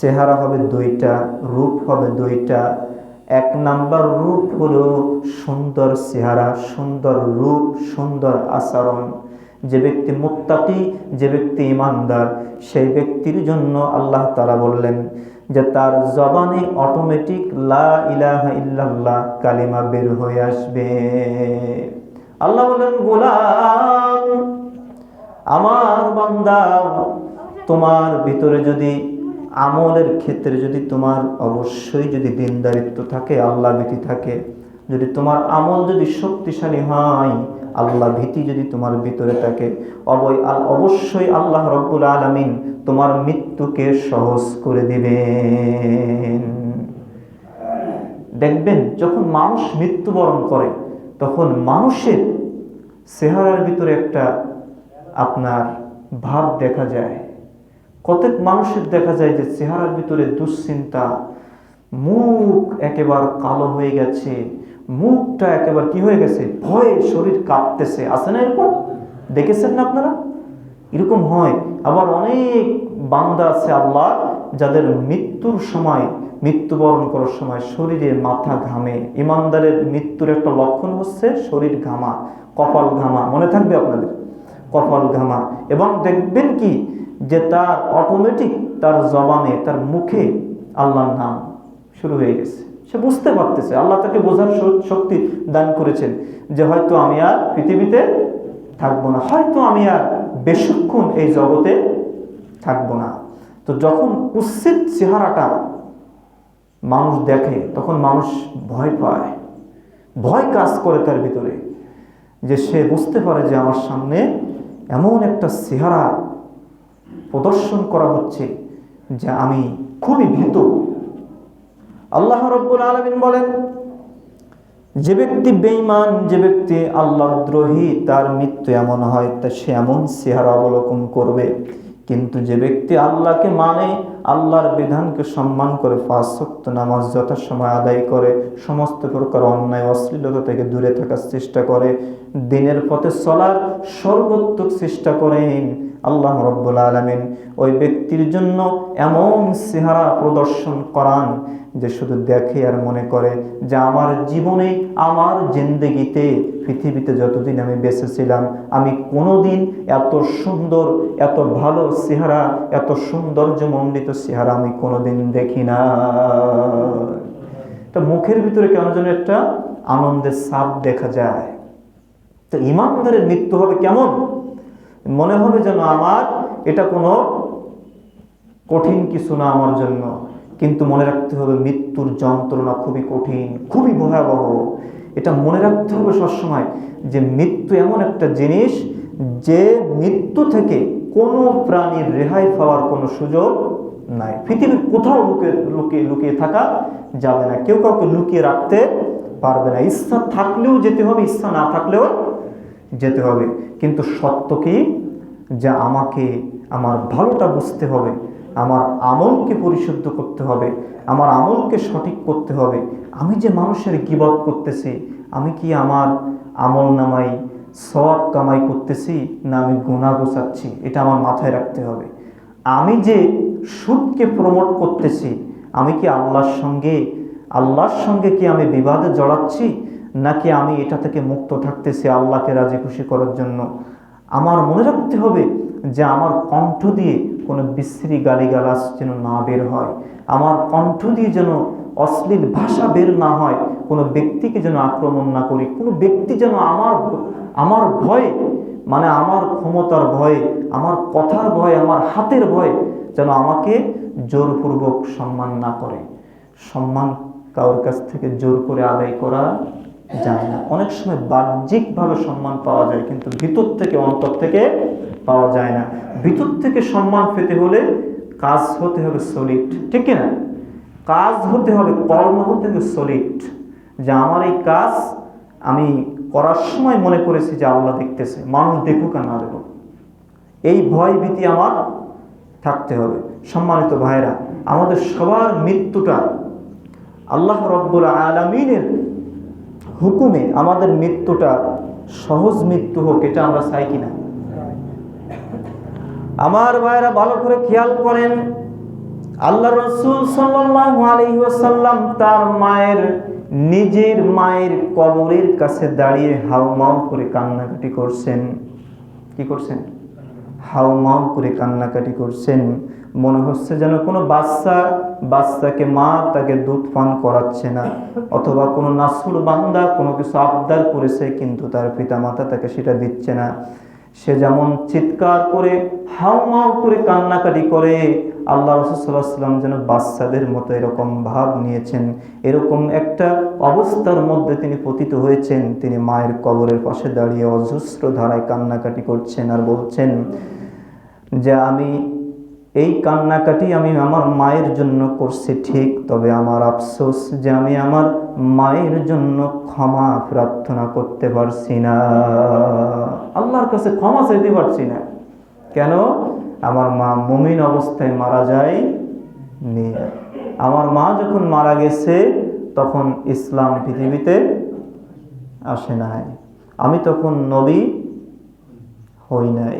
চেহারা হবে দুইটা, রূপ হবে দুইটা। এক নাম্বার রূপ হলো সুন্দর চেহারা, সুন্দর রূপ, সুন্দর আচরণ। যে ব্যক্তি মুক্তাকি যে ব্যক্তি ইমানদার, সেই ব্যক্তির জন্য আল্লাহ তালা বললেন যে তার জবানে অটোমেটিক লা ইলাহা ইল্লাল্লাহ কালিমা বের হয়ে আসবে। আল্লাহ বললেন, গোলাম, আমার বান্দা, তোমার ভিতরে যদি আমলের ক্ষেত্রে যদি তোমার অবশ্যই যদি দিনদারিত্ব থাকে, আল্লাহ ভীতি থাকে, যদি তোমার আমল যদি শক্তিশালী হয়, আল্লাহ ভীতি যদি তোমার ভিতরে থাকে, অবয় অবশ্যই আল্লাহ রব্বুল আলমিন তোমার মৃত্যুকে সহজ করে দিবেন। দেখবেন, যখন মানুষ মৃত্যুবরণ করে, তখন মানুষের চেহারার ভিতরে একটা আপনার ভাব দেখা যায়। কতক মানুষের দেখা যায় যে চেহারার ভিতরে দুশ্চিন্তা, মুখ একেবারে কালো হয়ে গেছে, মুখটা একেবারে কি হয়ে গেছে? ভয়ে শরীর কাঁপতেছে। আছে না এরকম? দেখেছেন না আপনারা? এরকম হয়। আবার অনেক বান্দা আছে আল্লাহ, যাদের মৃত্যুর সময়, মৃত্যুবরণ করার সময় শরীরে মাথা ঘামে। ইমানদারের মৃত্যুর একটা লক্ষণ হচ্ছে শরীর ঘামা, কপাল ঘামা। মনে থাকবে আপনাদের? কপাল ঘামা। এবং দেখবেন কি যে তার অটোমেটিক তার জবানে, তার মুখে আল্লাহর নাম শুরু হয়ে গেছে। সে বুঝতে পারতেছে, আল্লাহ তাকে বোঝার শক্তি দান করেছেন যে হয়তো আমি আর পৃথিবীতে থাকব না, হয়তো আমি আর বেশিক্ষণ এই জগতে থাকব না। তো যখন কুৎসিত চেহারাটা মানুষ দেখে, তখন মানুষ ভয় পায়, ভয় কাজ করে তার ভিতরে যে সে বুঝতে পারে যে আমার সামনে এমন একটা চেহারা প্রদর্শন করা হচ্ছে যে আমি খুবই ভীত। আল্লাহ রব্বুল আলমিন বলেন, যে ব্যক্তি বেঈমান, যে ব্যক্তি আল্লাহ দ্রোহী, তার মৃত্যু এমন হয় তা সে এমন চেহারা অবলোকন করবে। কিন্তু যে ব্যক্তি আল্লাহকে মানে আল্লাহর বিধানকে সম্মান করে শক্ত নামাজ যথাসময় আদায় করে, সমস্ত প্রকার অন্যায়, অশ্লীলতা থেকে দূরে থাকার চেষ্টা করে, দিনের পথে চলার সর্বোত্তক চেষ্টা করেন আল্লাহ রব্বুল আলমিন। ওই ব্যক্তির জন্য এমন চেহারা প্রদর্শন করান যে শুধু দেখে আর মনে করে যে আমার জীবনে, আমার জিন্দগিতে পৃথিবীতে যতদিন আমি বেঁচে ছিলাম, আমি কোনোদিন এত সুন্দর, এত ভালো চেহারা, এত সৌন্দর্যমণ্ডিত চেহারা আমি কোনোদিন দেখি না। তো মুখের ভিতরে কেমন যেন একটা আনন্দের সাপ দেখা যায়। তো ইমানদারের মৃত্যু হবে কেমন? মনে হবে যেন আমার এটা কোনো কঠিন কিছু না আমার জন্য। কিন্তু মনে রাখতে হবে মৃত্যুর যন্ত্রণা খুবই কঠিন, খুবই ভয়াবহ। এটা মনে রাখতে হবে সবসময় যে মৃত্যু এমন একটা জিনিস যে মৃত্যু থেকে কোনো প্রাণীর রেহাই পাওয়ার কোনো সুযোগ নাই। পৃথিবীর কোথাও লুকিয়ে লুকিয়ে লুকিয়ে থাকা যাবে না। কেউ কাউকে লুকিয়ে রাখতে পারবে না। ইচ্ছা থাকলেও যেতে হবে, ইচ্ছা না থাকলেও যেতে হবে। কিন্তু সত্য কি? যে আমাকে, আমার ভালোটা বুঝতে হবে। আমার আমলকে পরিশুদ্ধ করতে হবে, আমার আমলকে সঠিক করতে হবে। আমি যে মানুষের গিবত করতেছি, আমি কি আমার আমল নামাই সওয়াব কামাই করতেছি না আমি গুণা গোছাচ্ছি? এটা আমার মাথায় রাখতে হবে। আমি যে সুদকে প্রমোট করতেছি, আমি কি আল্লাহর সঙ্গে আল্লাহর সঙ্গে কি আমি বিবাদে জড়াচ্ছি? নাকি আমি এটা থেকে মুক্ত থাকতেছি আল্লাহকে রাজি খুশি করার জন্য? আমার মনে রাখতে হবে যে আমার কণ্ঠ দিয়ে কোনো বিশ্রী গালিগালাজ যেন না বের হয়, আমার কণ্ঠ দিয়ে যেন অশ্লীল ভাষা বের না হয়, কোনো ব্যক্তিকে যেন আক্রমণ না করি, কোনো ব্যক্তি যেন আমার আমার ভয়ে মানে আমার ক্ষমতার ভয়ে, আমার কথার ভয়ে, আমার হাতের ভয়ে যেন আমাকে জোরপূর্বক সম্মান না করে। সম্মান কারোর কাছ থেকে জোর করে আদায় করা যায় না। অনেক সময় বাহ্যিকভাবে সম্মান পাওয়া যায়, কিন্তু ভিতর থেকে, অন্তর থেকে পাওয়া যায় না। ভিতর থেকে সম্মান পেতে হলে কাজ হতে হবে সলিড ঠিক কি না কাজ হতে হবে, কর্ম হতে হবে সলিড যে আমার এই কাজ আমি করার সময় মনে করেছি যে আল্লাহ দেখতেছে, মানুষ দেখুক আর না দেখুক। এই ভয় ভীতি আমার থাকতে হবে। সম্মানিত ভাইরা আমাদের সবার মৃত্যুটা আল্লাহ রব্বুল আলমিনের হুকুমে আমাদের মৃত্যুটা সহজ মৃত্যু হোক, এটা আমরা চাই কিনা? আমার ভাইরা ভালো করে খেয়াল করেন, আল্লাহ রসুল ওয়াসাল্লাম তার মায়ের, নিজের মায়ের কবরের কাছে দাঁড়িয়ে হাউমাউ করে কান্নাকাটি করছেন। কি করছেন? হাউমাউ করে কান্নাকাটি করছেন। মনে হচ্ছে যেন কোনো বাচ্চা, বাচ্চাকে মা তাকে দুধ পান করাচ্ছে না, অথবা কোনো নাসুল বান্দা কোনো কিছু আবদার করেছে কিন্তু তার পিতামাতা তাকে সেটা দিচ্ছে না। সে যেমন চিৎকার করে হাউমাউ করে কান্নাকাটি করে, আল্লাহ রসুল্লাহাম যেন বাচ্চাদের মতো এরকম ভাব নিয়েছেন। এরকম একটা অবস্থার মধ্যে তিনি পতিত হয়েছেন। তিনি মায়ের কবরের পাশে দাঁড়িয়ে অজস্র ধারায় কান্নাকাটি করছেন আর বলছেন, যে আমি এই কান্নাকাটি আমি আমার মায়ের জন্য করছি ঠিক, তবে আমার আফসোস যে আমি আমার মায়ের জন্য ক্ষমা প্রার্থনা করতে পারছি না। আল্লাহর কাছে ক্ষমা চাইতে পারছি না। কেন? আমার মা মমিন অবস্থায় মারা যায় নি। আমার মা যখন মারা গেছে, তখন ইসলাম পৃথিবীতে আসে নাই। আমি তখন নবী হই নাই।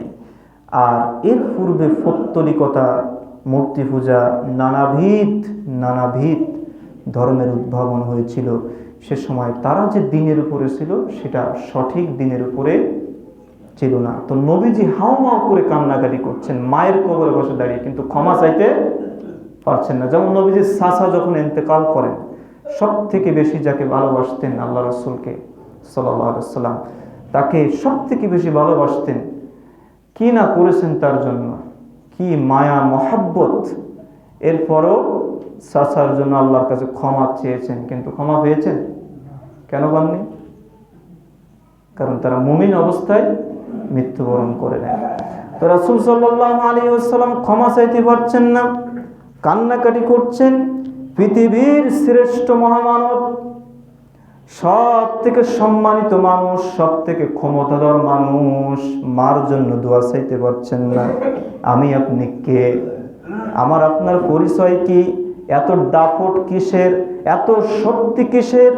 আর এর পূর্বে ফত্তলিকতা মূর্তি পূজা নানাবিধ নানাবিধ ধর্মের উদ্ভাবন হয়েছিল। সে সময় তারা যে দিনের উপরে ছিল, সেটা সঠিক দিনের উপরে ছিল না। তো নবীজি হাওমাও করে কান্নাকাটি করছেন, মায়ের কবরে বসে দাঁড়িয়ে, কিন্তু ক্ষমা চাইতে পারছেন না। যেমন নবীজি সাসা যখন এন্তেকাল করেন সব থেকে বেশি যাকে ভালোবাসতেন আল্লাহ রসুলকে সাল্লাহ সাল্লাম তাকে সব থেকে বেশি ভালোবাসতেন কি না করেছেন তার জন্য? কি মায়া, মহাব্বত? এরপরও সাসার জন্য আল্লাহর কাছে ক্ষমা চেয়েছেন, কিন্তু ক্ষমা পেয়েছেন? কেন পাননি? কারণ তারা মুমিন অবস্থায় মৃত্যুবরণ করে নেয়। তো রাসুল সাল্লাহ আলী আসসালাম ক্ষমা চাইতে পারছেন না, কান্নাকাটি করছেন, পৃথিবীর শ্রেষ্ঠ মহামানব সব থেকে সম্মানিত মানুষ সব থেকে ক্ষমতাধর মানুষ, মার জন্য দোয়া চাইতে পারছেন না। আমি আপনি কে? আমার আপনার পরিচয় কি? এত দাপট কিসের? এত শক্তি কিসের?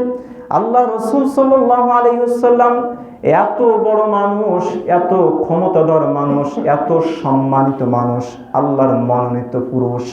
আল্লাহ রসুল সাল্লাহ আলহিসাল্লাম এত বড় মানুষ, এত ক্ষমতাধর মানুষ, এত সম্মানিত মানুষ, আল্লাহর মনোনীত পুরুষ।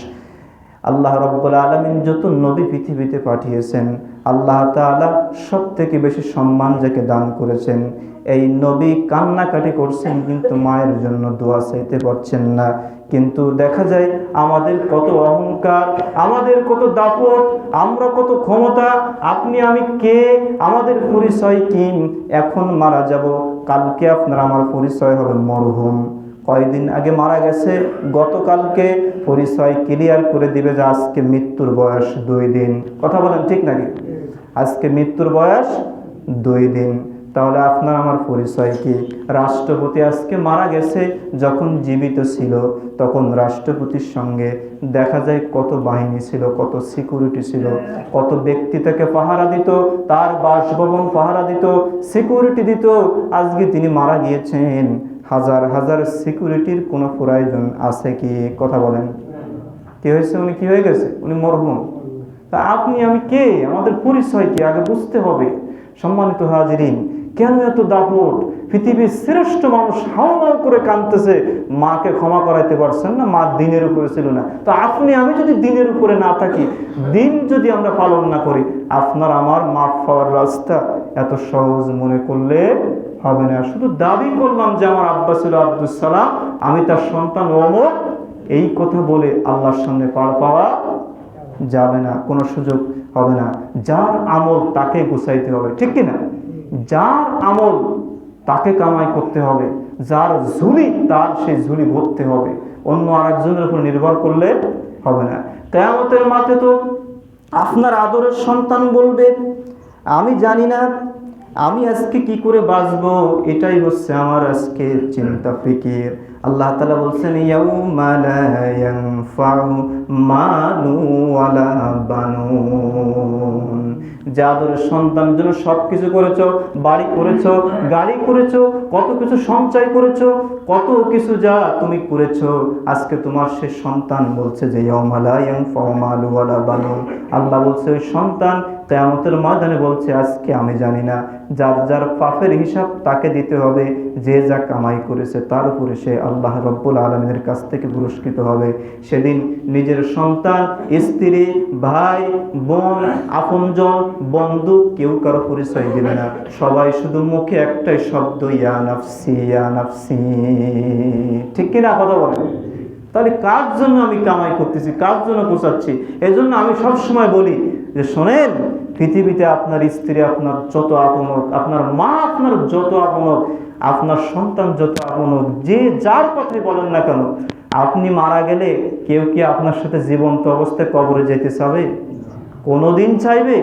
আল্লাহ রব্বুল আলমিন যত নবী পৃথিবীতে পাঠিয়েছেন। আল্লাহ তালা সব থেকে বেশি সম্মান যাকে দান করেছেন। এই নবী কান্নাকাটি করছেন কিন্তু মায়ের জন্য দোয়া চাইতে পারছেন না। কিন্তু দেখা যায় আমাদের কত অহংকার, আমাদের কত দাপট, আমরা কত ক্ষমতা, আপনি, আমি, কে, আমাদের পরিচয় কি? এখন মারা যাব। কালকে আপনার, আমার পরিচয় হবে মরহুম। কয়েকদিন আগে মারা গেছে। গতকালকে পরিচয় ক্লিয়ার করে দিবে যে আজকে মৃত্যুর বয়স দুই দিন। কথা বলেন ঠিক নাকি? আজকে মৃত্যুর বয়স দুই দিন। তাহলে আপনার আমার পরিচয় কি? রাষ্ট্রপতি আজকে মারা গেছে, যখন জীবিত ছিল, তখন রাষ্ট্রপতির সঙ্গে দেখা যায় কত বাহিনী ছিল, কত সিকিউরিটি ছিল, কত ব্যক্তি তাকে পাহারা দিত, তার বাসভবন পাহারা দিত সিকিউরিটি দিত। আজকে তিনি মারা গিয়েছেন। হাজার হাজার সিকিউরিটির কোনো প্রয়োজন আছে কি? কথা বলেন। কি হয়েছে? উনি কি হয়ে গেছে? উনি মরহুম। তা আপনি, আমি কে? আমাদের পরিচয় কি? আগে বুঝতে হবে। সম্মানিত হাজিরিন, কেন এত দাপট? পৃথিবীর শ্রেষ্ঠ মানুষ হাওমাও করে কাঁদতেছে। মাকে ক্ষমা করাইতে পারছেন না, মা দিনের উপরে ছিল না। তো আপনি, আমি যদি দিনের উপরে না থাকি, দিন যদি আমরা পালন না করি, আপনার, আমার মাফ পাওয়ার রাস্তা এত সহজ মনে করলে হবে না। শুধু দাবি করলাম যে আমার আব্বা আব্দুল সালাম, আমি তার সন্তান অমর। এই কথা বলে আল্লাহর সামনে পার পাওয়া যাবে না, কোনো সুযোগ হবে না। যার আমল তাকে গুছাইতে হবে, ঠিক কিনা? যার আমল তাকে কামাই করতে হবে, যার ঝুলি তার সেই ঝুলি ভরতে হবে। অন্য আরেকজনের উপর নির্ভর করলে হবে না। কেয়ামতের মাঠে তো আপনার আদরের সন্তান বলবে, আমি জানি না আমি আজকে কি করে বাঁচবো? এটাই হচ্ছে আমার আজকে চিন্তা ফিকির। আল্লাহ তালা বলছেন যাদের সন্তান জন্য সব কিছু করেছ, বাড়ি করেছ, গাড়ি করেছ, কত কিছু সঞ্চয় করেছ, কত কিছু যা তুমি করেছ, আজকে তোমার সে সন্তান বলছে যে, ইয়াউমা লা ইয়ানফাউ মালু ওয়ালা বানুন। আল্লাহ বলছে, ওই সন্তান কেয়ামতের ময়দানে বলছে, আজকে আমি জানি না। যার যার পাপের হিসাব তাকে দিতে হবে যে যা কামাই করেছে তার উপরে সে আল্লাহ রব্বুল আলমিনের কাছ থেকে পুরস্কৃত হবে। সেদিন নিজের সন্তান, স্ত্রী, ভাই, বোন, আপনজন, বন্ধু কেউ কারও পরিচয় দিবে না। সবাই শুধু মুখে একটাই শব্দ, ইয়া নাফসি ঠিক কিনা কথা বলেন? তাহলে কার জন্য আমি কামাই করতেছি? কার জন্য গোছাচ্ছি এই জন্য আমি সবসময় বলি যে শোনেন, পৃথিবীতে আপনার স্ত্রী, আপনার যত আপন হোক, আপনার মা, আপনার যত আপন হোক, আপনার সন্তান যত আপন হোক, যে যার কথাই বলেন না কেন, আপনি মারা গেলে কেউ কি আপনার সাথে জীবন্ত অবস্থায় কবরে যেতে চাবে? কোনোদিন চাইবে?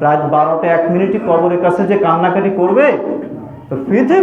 রাত বারোটা এক মিনিটই কবরের কাছে যে কান্নাকাটি করবে? তো পৃথিবী